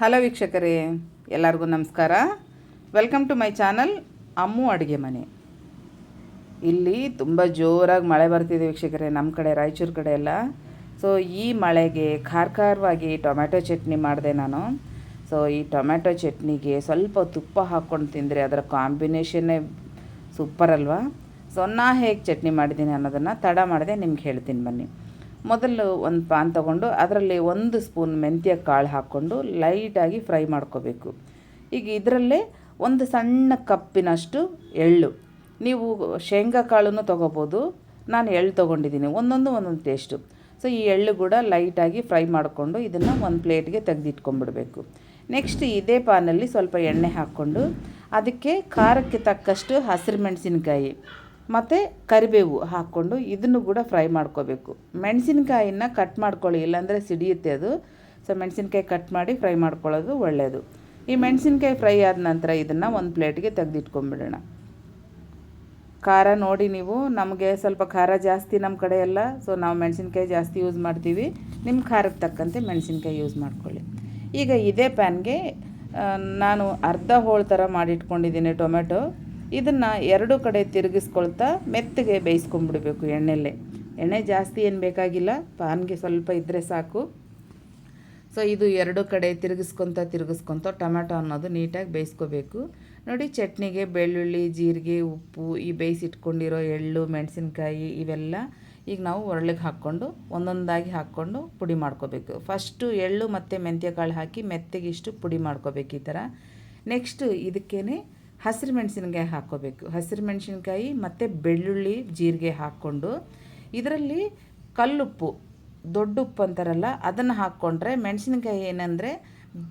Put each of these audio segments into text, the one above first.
Hello ವೀಕ್ಷಕರೇ, ಎಲ್ಲರಿಗೂ ನಮಸ್ಕಾರ. Welcome to my channel Ammu ಅಡುಗೆ ಮನೆ. ಇಲ್ಲಿ ತುಂಬ ಜೋರಾಗಿ ಮಳೆ ಬರ್ತಿದೆ ವೀಕ್ಷಕರೇ ನಮ್ಮ ಕಡೆ, ರಾಯಚೂರು ಕಡೆ ಎಲ್ಲ. ಸೊ ಈ ಮಳೆಗೆ ಖಾರ ಖಾರವಾಗಿ ಟೊಮ್ಯಾಟೊ ಚಟ್ನಿ ಮಾಡಿದೆ ನಾನು. ಸೊ ಈ ಟೊಮ್ಯಾಟೊ ಚಟ್ನಿಗೆ ಸ್ವಲ್ಪ ತುಪ್ಪ ಹಾಕ್ಕೊಂಡು ತಿಂದರೆ ಅದರ ಕಾಂಬಿನೇಷನ್ನೇ ಸೂಪರ್ ಅಲ್ವಾ? ಸೊ ನಾ ಹೇಗೆ ಚಟ್ನಿ ಮಾಡಿದ್ದೀನಿ ಅನ್ನೋದನ್ನು ತಡ ಮಾಡಿದೆ ನಿಮ್ಗೆ ಹೇಳ್ತೀನಿ ಬನ್ನಿ. ಮೊದಲು ಒಂದು ಪಾನ್ ತಗೊಂಡು ಅದರಲ್ಲಿ ಒಂದು ಸ್ಪೂನ್ ಮೆಂತ್ಯ ಕಾಳು ಹಾಕ್ಕೊಂಡು ಲೈಟಾಗಿ ಫ್ರೈ ಮಾಡ್ಕೋಬೇಕು. ಈಗ ಇದರಲ್ಲೇ ಒಂದು ಸಣ್ಣ ಕಪ್ಪಿನಷ್ಟು ಎಳ್ಳು. ನೀವು ಶೇಂಗಾ ಕಾಳನ್ನು ತೊಗೋಬೋದು. ನಾನು ಎಳ್ಳು ತೊಗೊಂಡಿದ್ದೀನಿ. ಒಂದೊಂದು ಒಂದೊಂದು ಟೇಸ್ಟು ಸೊ ಈ ಎಳ್ಳು ಕೂಡ ಲೈಟಾಗಿ ಫ್ರೈ ಮಾಡಿಕೊಂಡು ಇದನ್ನು ಒಂದು ಪ್ಲೇಟ್ಗೆ ತೆಗೆದಿಟ್ಕೊಂಡ್ಬಿಡಬೇಕು. ನೆಕ್ಸ್ಟ್ ಇದೇ ಪಾನಲ್ಲಿ ಸ್ವಲ್ಪ ಎಣ್ಣೆ ಹಾಕ್ಕೊಂಡು ಅದಕ್ಕೆ ಖಾರಕ್ಕೆ ತಕ್ಕಷ್ಟು ಹಸಿರು ಮೆಣಸಿನ್ಕಾಯಿ. ಮತ್ತು ಕರಿಬೇವು ಹಾಕ್ಕೊಂಡು ಇದನ್ನು ಕೂಡ ಫ್ರೈ ಮಾಡ್ಕೋಬೇಕು. ಮೆಣಸಿನ್ಕಾಯಿನ ಕಟ್ ಮಾಡ್ಕೊಳ್ಳಿ, ಇಲ್ಲಾಂದರೆ ಸಿಡಿಯುತ್ತೆ ಅದು. ಸೊ ಮೆಣಸಿನ್ಕಾಯಿ ಕಟ್ ಮಾಡಿ ಫ್ರೈ ಮಾಡ್ಕೊಳ್ಳೋದು ಒಳ್ಳೆಯದು ಈ ಮೆಣಸಿನ್ಕಾಯಿ ಫ್ರೈ ಆದ ನಂತರ ಇದನ್ನು ಒಂದು ಪ್ಲೇಟ್ಗೆ ತೆಗೆದಿಟ್ಕೊಂಬಿಡೋಣ ಖಾರ ನೋಡಿ ನೀವು, ನಮಗೆ ಸ್ವಲ್ಪ ಖಾರ ಜಾಸ್ತಿ ನಮ್ಮ ಕಡೆ ಎಲ್ಲ ಸೊ ನಾವು ಮೆಣಸಿನ್ಕಾಯಿ ಜಾಸ್ತಿ ಯೂಸ್ ಮಾಡ್ತೀವಿ. ನಿಮ್ಮ ಖಾರಕ್ಕೆ ತಕ್ಕಂತೆ ಮೆಣಸಿನ್ಕಾಯಿ ಯೂಸ್ ಮಾಡ್ಕೊಳ್ಳಿ. ಈಗ ಇದೇ ಪ್ಯಾನ್ಗೆ ನಾನು ಅರ್ಧ ಹೋಳು ಥರ ಮಾಡಿಟ್ಕೊಂಡಿದ್ದೀನಿ ಟೊಮೆಟೊ. ಇದನ್ನು ಎರಡು ಕಡೆ ತಿರುಗಿಸ್ಕೊಳ್ತಾ ಮೆತ್ತಗೆ ಬೇಯಿಸ್ಕೊಂಡ್ಬಿಡ್ಬೇಕು ಎಣ್ಣೆಲ್ಲೇ ಎಣ್ಣೆ ಜಾಸ್ತಿ ಏನು ಬೇಕಾಗಿಲ್ಲ, ಪಾನ್ಗೆ ಸ್ವಲ್ಪ ಇದ್ದರೆ ಸಾಕು. ಸೊ ಇದು ಎರಡು ಕಡೆ ತಿರುಗಿಸ್ಕೊತ ತಿರುಗಿಸ್ಕೊತ ಟೊಮೆಟೊ ಅನ್ನೋದು ನೀಟಾಗಿ ಬೇಯಿಸ್ಕೋಬೇಕು. ನೋಡಿ, ಚಟ್ನಿಗೆ ಬೆಳ್ಳುಳ್ಳಿ, ಜೀರಿಗೆ, ಉಪ್ಪು, ಈ ಬೇಯಿಸಿಟ್ಕೊಂಡಿರೋ ಎಳ್ಳು, ಮೆಣಸಿನ್ಕಾಯಿ ಇವೆಲ್ಲ ಈಗ ನಾವು ಒರಳಿಗೆ ಹಾಕ್ಕೊಂಡು ಒಂದೊಂದಾಗಿ ಹಾಕ್ಕೊಂಡು ಪುಡಿ ಮಾಡ್ಕೋಬೇಕು. ಫಸ್ಟು ಎಳ್ಳು ಮತ್ತು ಮೆಂತ್ಯ ಕಾಳು ಹಾಕಿ ಮೆತ್ತಗಿಷ್ಟು ಪುಡಿ ಮಾಡ್ಕೋಬೇಕು ಈ ಥರ. ನೆಕ್ಸ್ಟು ಇದಕ್ಕೇ ಹಸಿರು ಮೆಣಸಿನಕಾಯಿ ಹಾಕ್ಕೋಬೇಕು. ಹಸಿರು ಮೆಣಸಿನಕಾಯಿ ಮತ್ತು ಬೆಳ್ಳುಳ್ಳಿ, ಜೀರಿಗೆ ಹಾಕ್ಕೊಂಡು ಇದರಲ್ಲಿ ಕಲ್ಲುಪ್ಪು, ದೊಡ್ಡ ಉಪ್ಪು ಅಂತಾರಲ್ಲ, ಅದನ್ನು ಹಾಕ್ಕೊಂಡ್ರೆ ಮೆಣಸಿನಕಾಯಿ ಏನಂದರೆ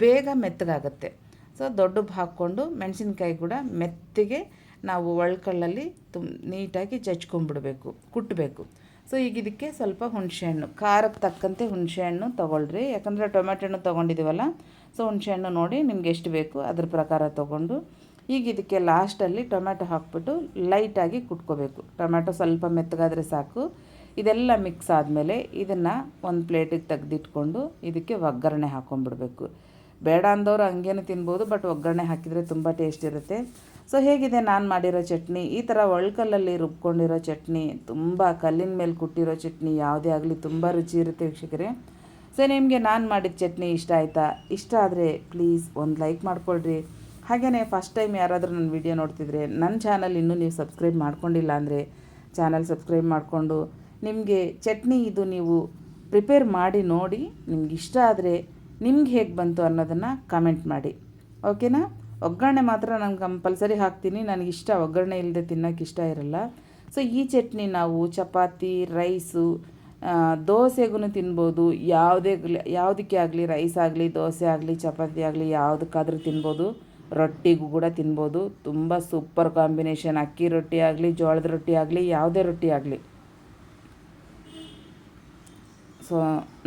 ಬೇಗ ಮೆತ್ತಗಾಗುತ್ತೆ. ಸೊ ದೊಡ್ಡ ಉಪ್ಪು ಹಾಕ್ಕೊಂಡು ಮೆಣಸಿನಕಾಯಿ ಕೂಡ ಮೆತ್ತಗೆ ನಾವು ಒಳ್ಕಳ್ಳಲ್ಲಿ ತುಮ್, ನೀಟಾಗಿ ಚಚ್ಕೊಂಬಿಡ್ಬೇಕು ಕುಟ್ಟಬೇಕು ಸೊ ಈಗ ಇದಕ್ಕೆ ಸ್ವಲ್ಪ ಹುಣಸೆಹಣ್ಣು ಖಾರಕ್ಕೆ ತಕ್ಕಂತೆ ಹುಣಸೆಹಣ್ಣು ತೊಗೊಳ್ರಿ. ಯಾಕಂದರೆ ಟೊಮೆಟೊ ಹಣ್ಣು ತೊಗೊಂಡಿದ್ದೀವಲ್ಲ ಸೊ ಹುಣಸೆಹಣ್ಣು ನೋಡಿ ನಿಮ್ಗೆ ಎಷ್ಟು ಬೇಕು ಅದ್ರ ಪ್ರಕಾರ ತೊಗೊಂಡು ಈಗ ಇದಕ್ಕೆ ಲಾಸ್ಟಲ್ಲಿ ಟೊಮ್ಯಾಟೊ ಹಾಕ್ಬಿಟ್ಟು ಲೈಟಾಗಿ ಕುಟ್ಕೋಬೇಕು. ಟೊಮ್ಯಾಟೊ ಸ್ವಲ್ಪ ಮೆತ್ತಗಾದರೆ ಸಾಕು. ಇದೆಲ್ಲ ಮಿಕ್ಸ್ ಆದಮೇಲೆ ಇದನ್ನು ಒಂದು ಪ್ಲೇಟಿಗೆ ತೆಗೆದಿಟ್ಕೊಂಡು ಇದಕ್ಕೆ ಒಗ್ಗರಣೆ ಹಾಕ್ಕೊಂಡ್ಬಿಡ್ಬೇಕು ಬೇಡ ಅಂದವರು ಹಂಗೇನು ತಿನ್ಬೋದು ಬಟ್ ಒಗ್ಗರಣೆ ಹಾಕಿದರೆ ತುಂಬ ಟೇಸ್ಟ್ ಇರುತ್ತೆ. ಸೊ ಹೇಗಿದೆ ನಾನು ಮಾಡಿರೋ ಚಟ್ನಿ? ಈ ಥರ ಒಳ್ಕಲ್ಲಲ್ಲಿ ರುಬ್ಕೊಂಡಿರೋ ಚಟ್ನಿ, ತುಂಬ ಕಲ್ಲಿನ ಮೇಲೆ ಕುಟ್ಟಿರೋ ಚಟ್ನಿ, ಯಾವುದೇ ಆಗಲಿ ತುಂಬ ರುಚಿ ಇರುತ್ತೆ ವೀಕ್ಷಕರೇ. ಸೊ ನಿಮಗೆ ನಾನು ಮಾಡಿದ ಚಟ್ನಿ ಇಷ್ಟ ಆಯಿತಾ? ಇಷ್ಟ ಆದರೆ ಪ್ಲೀಸ್ ಒಂದು ಲೈಕ್ ಮಾಡ್ಕೊಳ್ರಿ. ಹಾಗೆಯೇ ಫಸ್ಟ್ ಟೈಮ್ ಯಾರಾದರೂ ನನ್ನ ವಿಡಿಯೋ ನೋಡ್ತಿದ್ರೆ ನನ್ನ ಚಾನಲ್ ಇನ್ನೂ ನೀವು ಸಬ್ಸ್ಕ್ರೈಬ್ ಮಾಡ್ಕೊಂಡಿಲ್ಲ ಅಂದರೆ ಚಾನಲ್ ಸಬ್ಸ್ಕ್ರೈಬ್ ಮಾಡಿಕೊಂಡು ನಿಮಗೆ ಚಟ್ನಿ ಇದು ನೀವು ಪ್ರಿಪೇರ್ ಮಾಡಿ ನೋಡಿ, ನಿಮ್ಗೆ ಇಷ್ಟ ಆದರೆ ನಿಮ್ಗೆ ಹೇಗೆ ಬಂತು ಅನ್ನೋದನ್ನು ಕಮೆಂಟ್ ಮಾಡಿ. ಓಕೆನಾ ಒಗ್ಗರಣೆ ಮಾತ್ರ ನಾನು ಕಂಪಲ್ಸರಿ ಹಾಕ್ತೀನಿ. ನನಗಿಷ್ಟ ಒಗ್ಗರಣೆ ಇಲ್ಲದೆ ತಿನ್ನೋಕೆ ಇಷ್ಟ ಇರಲ್ಲ. ಸೊ ಈ ಚಟ್ನಿ ನಾವು ಚಪಾತಿ ರೈಸು ದೋಸೆಗೂ ತಿನ್ಬೋದು. ಯಾವುದೇ ಯಾವುದಕ್ಕೆ ಆಗಲಿ ರೈಸ್ ಆಗಲಿ, ದೋಸೆ ಆಗಲಿ, ಚಪಾತಿ ಆಗಲಿ, ಯಾವುದಕ್ಕಾದ್ರೂ ತಿನ್ಬೋದು. ರೊಟ್ಟಿಗೂ ಕೂಡ ತಿನ್ಬೋದು. ತುಂಬ ಸೂಪರ್ ಕಾಂಬಿನೇಷನ್ ಅಕ್ಕಿ ರೊಟ್ಟಿ ಆಗಲಿ, ಜೋಳದ ರೊಟ್ಟಿ ಆಗಲಿ, ಯಾವುದೇ ರೊಟ್ಟಿ ಆಗಲಿ. ಸೊ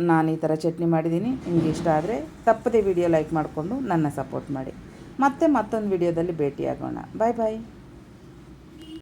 ನಾನು ಈ ಥರ ಚಟ್ನಿ ಮಾಡಿದ್ದೀನಿ. ನಿಮಗೆ ಇಷ್ಟ ಆದರೆ ತಪ್ಪದೇ ವಿಡಿಯೋ ಲೈಕ್ ಮಾಡಿಕೊಂಡು ನನ್ನ ಸಪೋರ್ಟ್ ಮಾಡಿ. ಮತ್ತೆ ಮತ್ತೊಂದು ವಿಡಿಯೋದಲ್ಲಿ ಭೇಟಿಯಾಗೋಣ. ಬಾಯ್ ಬಾಯ್